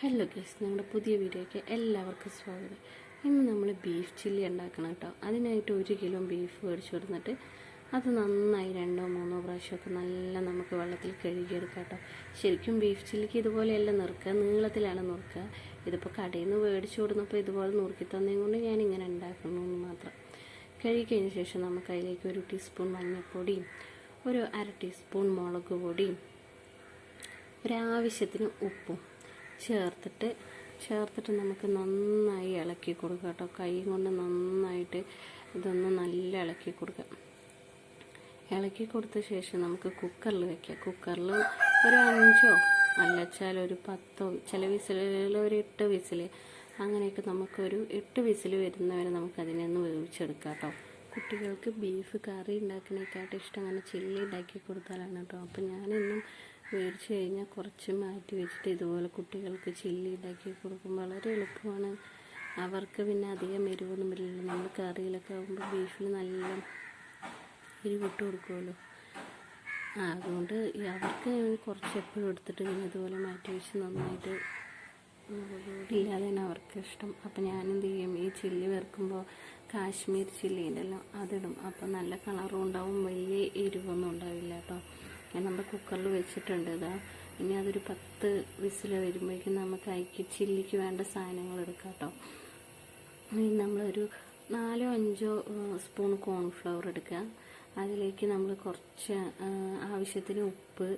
Hello guys ഞങ്ങളുടെ പുതിയ വീഡിയോയ്ക്ക് എല്ലാവർക്കും സ്വാഗതം. ഇന്ന് നമ്മൾ ബീഫ് ചില്ലി ഉണ്ടാക്കണം കേട്ടോ. അതിനായിട്ട് ഒരു കിലോ ബീഫ് മേടിച്ചു കൊടുത്തിട്ട് അത് നന്നായി രണ്ടോ മൂന്നോ പ്രാവശ്യമൊക്കെ നല്ല നമുക്ക് വെള്ളത്തിൽ കഴുകിയെടുക്കാം കേട്ടോ. ശരിക്കും ബീഫ് ചില്ലിക്ക് ഇതുപോലെയല്ല നുറുക്കുക നീളത്തിലാണ് നുറുക്കുക. ഇതിപ്പോൾ കടയിൽ നിന്ന് മേടിച്ചു കൊടുന്നപ്പോൾ ഇതുപോലെ നുറുക്കി തന്നതും കൊണ്ട് ഞാൻ ഇങ്ങനെ ഉണ്ടാക്കുന്നു എന്ന് മാത്രം. കഴുകിക്കഴിഞ്ഞ ശേഷം നമുക്ക് അതിലേക്ക് ഒരു ടീസ്പൂൺ മഞ്ഞൾപ്പൊടിയും ഒരു അര ടീസ്പൂൺ മുളക് പൊടിയും ഒരാവശ്യത്തിന് ഉപ്പും ചേർത്തിട്ട് ചേർത്തിട്ട് നമുക്ക് നന്നായി ഇളക്കി കൊടുക്കുക കേട്ടോ. കൈ കൊണ്ട് നന്നായിട്ട് ഇതൊന്ന് നല്ല ഇളക്കി കൊടുക്കാം ഇളക്കി കൊടുത്ത ശേഷം നമുക്ക് കുക്കറിൽ വെക്കാം. കുക്കറിൽ ഒരു അഞ്ചോ അല്ലച്ചാൽ ഒരു പത്തോ ചില വിസിലുകളിൽ ഒരു എട്ട് വിസിൽ അങ്ങനെയൊക്കെ നമുക്കൊരു എട്ട് വിസിൽ വരുന്നവരെ നമുക്കതിനെ ഒന്ന് വേവിച്ചെടുക്കാം കേട്ടോ. കുട്ടികൾക്ക് ബീഫ് കറി ഉണ്ടാക്കുന്നതിനെക്കാട്ടും ഇഷ്ടം അങ്ങനെ ചില്ലി ഉണ്ടാക്കി കൊടുത്താലാണ് കേട്ടോ. അപ്പം ഞാനെന്നും മേടിച്ച് കഴിഞ്ഞാൽ കുറച്ച് മാറ്റി വെച്ചിട്ട് ഇതുപോലെ കുട്ടികൾക്ക് ചില്ലി ഉണ്ടാക്കി കൊടുക്കും. വളരെ എളുപ്പമാണ്. അവർക്ക് പിന്നെ അധികം എരിവൊന്നും വരില്ല. നമ്മൾ കറിയിലൊക്കെ ആകുമ്പോൾ ബീഫിൽ നല്ല എരിവിട്ട് കൊടുക്കുമല്ലോ ആ അതുകൊണ്ട് അവർക്ക് ഞാൻ കുറച്ച് എപ്പോഴും എടുത്തിട്ട് പിന്നെ ഇതുപോലെ മാറ്റി വെച്ച് നന്നായിട്ട് ഇല്ലാതെ തന്നെ അവർക്ക് ഇഷ്ടം. അപ്പം ഞാനെന്ത് ചെയ്യും? ഈ ചില്ലി വെറുക്കുമ്പോൾ കാശ്മീർ ചില്ലി ഉണ്ടല്ലോ അതിടും. അപ്പം നല്ല കളറും ഉണ്ടാവും. വലിയ എരിവൊന്നും ഉണ്ടാവില്ല കേട്ടോ ഞാൻ നമ്മുടെ കുക്കറിൽ വെച്ചിട്ടുണ്ട് ഇതാ. ഇനി അതൊരു പത്ത് വിസിൽ വരുമ്പോഴേക്കും നമുക്ക് അയക്കി ചില്ലിക്ക് വേണ്ട സാധനങ്ങൾ എടുക്കാം കേട്ടോ. ഇനി നമ്മളൊരു നാലോ അഞ്ചോ സ്പൂൺ കോൺഫ്ലവർ എടുക്കുക അതിലേക്ക് നമ്മൾ കുറച്ച് ആവശ്യത്തിന് ഉപ്പ്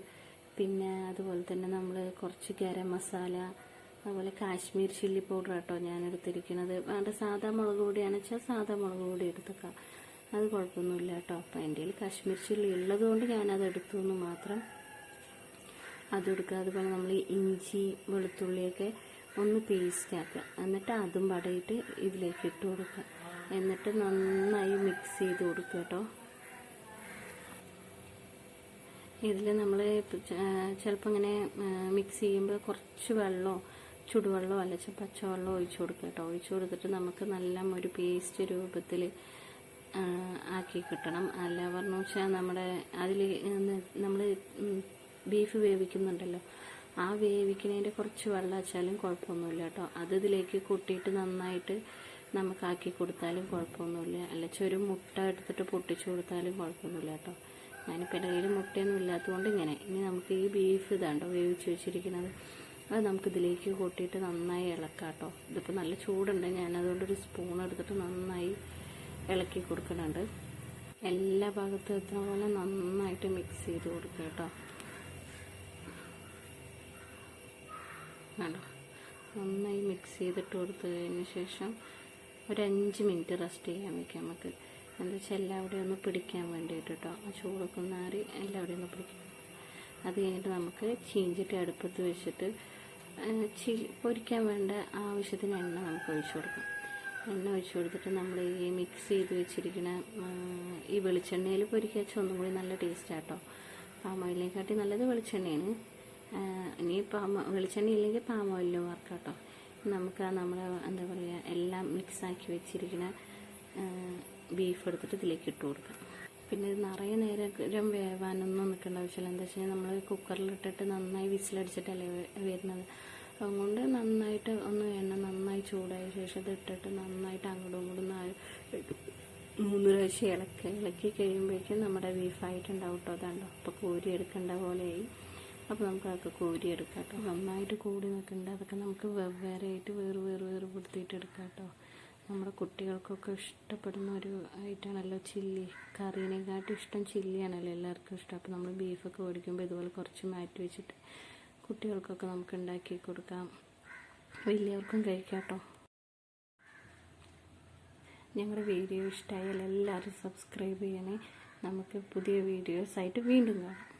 പിന്നെ അതുപോലെ തന്നെ നമ്മൾ കുറച്ച് ഗരം മസാല അതുപോലെ കാശ്മീർ ചില്ലി പൗഡർ കേട്ടോ ഞാൻ എടുത്തിരിക്കുന്നത്. വേണ്ട സാധാ മുളക് പൊടിയാണ് വെച്ചാൽ സാധാ മുളക് പൊടി എടുത്തേക്കാം. അത് കുഴപ്പമൊന്നുമില്ല കേട്ടോ. അപ്പം എന്റെ കയ്യിൽ കാശ്മീർ ചില്ലി ഉള്ളതുകൊണ്ട് ഞാനത് എടുത്തു എന്ന് മാത്രം അതെടുക്കുക അതുപോലെ നമ്മൾ ഇഞ്ചി വെളുത്തുള്ളിയൊക്കെ ഒന്ന് പേസ്റ്റ് ആക്കുക. എന്നിട്ട് അതും പടയിട്ട് ഇതിലേക്ക് ഇട്ട് കൊടുക്കുക. എന്നിട്ട് നന്നായി മിക്സ് ചെയ്ത് കൊടുക്കുക കേട്ടോ ഇതിൽ നമ്മൾ ചിലപ്പോൾ ഇങ്ങനെ മിക്സ് ചെയ്യുമ്പോൾ കുറച്ച് വെള്ളമോ ചുടുവെള്ളമോ അല്ലെങ്കിൽ പച്ചവെള്ളമോ ഒഴിച്ച് കൊടുക്കുക കേട്ടോ ഒഴിച്ച് കൊടുത്തിട്ട് നമുക്ക് നല്ല ഒരു പേസ്റ്റ് രൂപത്തിൽ ആക്കി കിട്ടണം. അല്ല പറഞ്ഞു വെച്ചാൽ നമ്മുടെ അതിൽ നമ്മൾ ബീഫ് വേവിക്കുന്നുണ്ടല്ലോ. ആ വേവിക്കുന്നതിന്റെ കുറച്ച് വെള്ളം വെച്ചാലും കുഴപ്പമൊന്നുമില്ല കേട്ടോ. അത് ഇതിലേക്ക് കൂട്ടിയിട്ട് നന്നായിട്ട് നമുക്കാക്കി കൊടുത്താലും കുഴപ്പമൊന്നുമില്ല. അല്ലെങ്കിൽ ഒരു മുട്ട എടുത്തിട്ട് പൊട്ടിച്ചു കൊടുത്താലും കുഴപ്പമൊന്നുമില്ല കേട്ടോ. ഞാനിപ്പോൾ ഇടയിൽ മുട്ടയൊന്നും ഇല്ലാത്തതുകൊണ്ട് ഇങ്ങനെ. ഇനി നമുക്ക് ഈ ബീഫ് ഇതാണ്ടോ വേവിച്ച് വെച്ചിരിക്കുന്നത്. അത് നമുക്ക് ഇതിലേക്ക് കൂട്ടിയിട്ട് നന്നായി ഇളക്കാം കേട്ടോ. ഇതിപ്പോൾ നല്ല ചൂടുണ്ട്. ഞാനതുകൊണ്ട് ഒരു സ്പൂൺ എടുത്തിട്ട് നന്നായി ഇളക്കി കൊടുക്കുന്നുണ്ട്. എല്ലാ ഭാഗത്തും എത്തുന്ന പോലെ നന്നായിട്ട് മിക്സ് ചെയ്ത് കൊടുക്കുക കേട്ടോ. വേണ്ട നന്നായി മിക്സ് ചെയ്തിട്ട് കൊടുത്തതിന് ശേഷം ഒരു അഞ്ച് മിനിറ്റ് റെസ്റ്റ് ചെയ്യാൻ വെക്കാം നമുക്ക്. എന്താ വെച്ചാൽ എല്ലാവിടെയും ഒന്ന് പിടിക്കാൻ വേണ്ടിയിട്ട് കേട്ടോ ആ ചൂടൊക്കെ ആറി എല്ലാവിടെയും ഒന്ന് പിടിക്കാം. അത് കഴിഞ്ഞിട്ട് നമുക്ക് ചീഞ്ചിട്ട് അടുപ്പത്ത് വെച്ചിട്ട് ചീ പൊരിക്കാൻ വേണ്ട ആവശ്യത്തിന് എണ്ണ നമുക്ക് ഒഴിച്ചു കൊടുക്കാം. എണ്ണ ഒഴിച്ചു കൊടുത്തിട്ട് നമ്മൾ ഈ മിക്സ് ചെയ്ത് വെച്ചിരിക്കുന്ന ഈ വെളിച്ചെണ്ണയിൽ പൊരിക്കുക ഒന്നും കൂടി നല്ല ടേസ്റ്റാട്ടോ ഓയിലിനെക്കാട്ടി നല്ലത് വെളിച്ചെണ്ണയാണ്. ഇനി പാമ വെളിച്ചെണ്ണ ഇല്ലെങ്കിൽ പാമ ഓയിലും വറക്കാട്ടോ. കേട്ടോ നമുക്ക് നമ്മൾ എന്താ പറയുക എല്ലാം മിക്സാക്കി വെച്ചിരിക്കുന്ന ബീഫ് എടുത്തിട്ട് ഇതിലേക്ക് ഇട്ട് കൊടുക്കാം. പിന്നെ നിറയെ നേരം വേവാനൊന്നും നിൽക്കേണ്ട ആവശ്യമില്ല. എന്താ വെച്ചാൽ നമ്മൾ കുക്കറിലിട്ടിട്ട് നന്നായി വിസിലടിച്ചിട്ടല്ലേ വരുന്നത്. അതുകൊണ്ട് നന്നായിട്ട് ഒന്ന് എണ്ണ നന്നായി ചൂടായ ശേഷം ഇത് ഇട്ടിട്ട് നന്നായിട്ട് അങ്ങോട്ടും ഇങ്ങോട്ടും മൂന്ന് പ്രാവശ്യം ഇളക്കി ഇളക്കി കഴിയുമ്പോഴേക്കും നമ്മുടെ ബീഫായിട്ടുണ്ടാവും കേട്ടോ അതാണ്ടോ അപ്പോൾ കോരി എടുക്കേണ്ട പോലെയായി. അപ്പോൾ നമുക്ക് അതൊക്കെ കോരി എടുക്കാം കേട്ടോ. നന്നായിട്ട് കൂടി നിൽക്കുന്നുണ്ട് അതൊക്കെ നമുക്ക് വെവ്വേറെ ആയിട്ട് വേറെ വേറെ വേറെ കൊടുത്തിട്ട് കേട്ടോ. നമ്മുടെ കുട്ടികൾക്കൊക്കെ ഇഷ്ടപ്പെടുന്ന ഒരു ഐറ്റമാണല്ലോ ചില്ലി. കറീനെക്കാട്ടും ഇഷ്ടം ചില്ലിയാണല്ലോ എല്ലാവർക്കും ഇഷ്ടം. അപ്പോൾ നമ്മൾ ബീഫൊക്കെ ഓടിക്കുമ്പോൾ ഇതുപോലെ കുറച്ച് മാറ്റി വെച്ചിട്ട് കുട്ടികൾക്കൊക്കെ നമുക്ക് ഉണ്ടാക്കി കൊടുക്കാം. വലിയവർക്കും കഴിക്കാം കേട്ടോ. ഞങ്ങളുടെ വീഡിയോ ഇഷ്ടമായാൽ എല്ലാവരും സബ്സ്ക്രൈബ് ചെയ്യണേ. നമുക്ക് പുതിയ വീഡിയോസായിട്ട് വീണ്ടും കാണാം.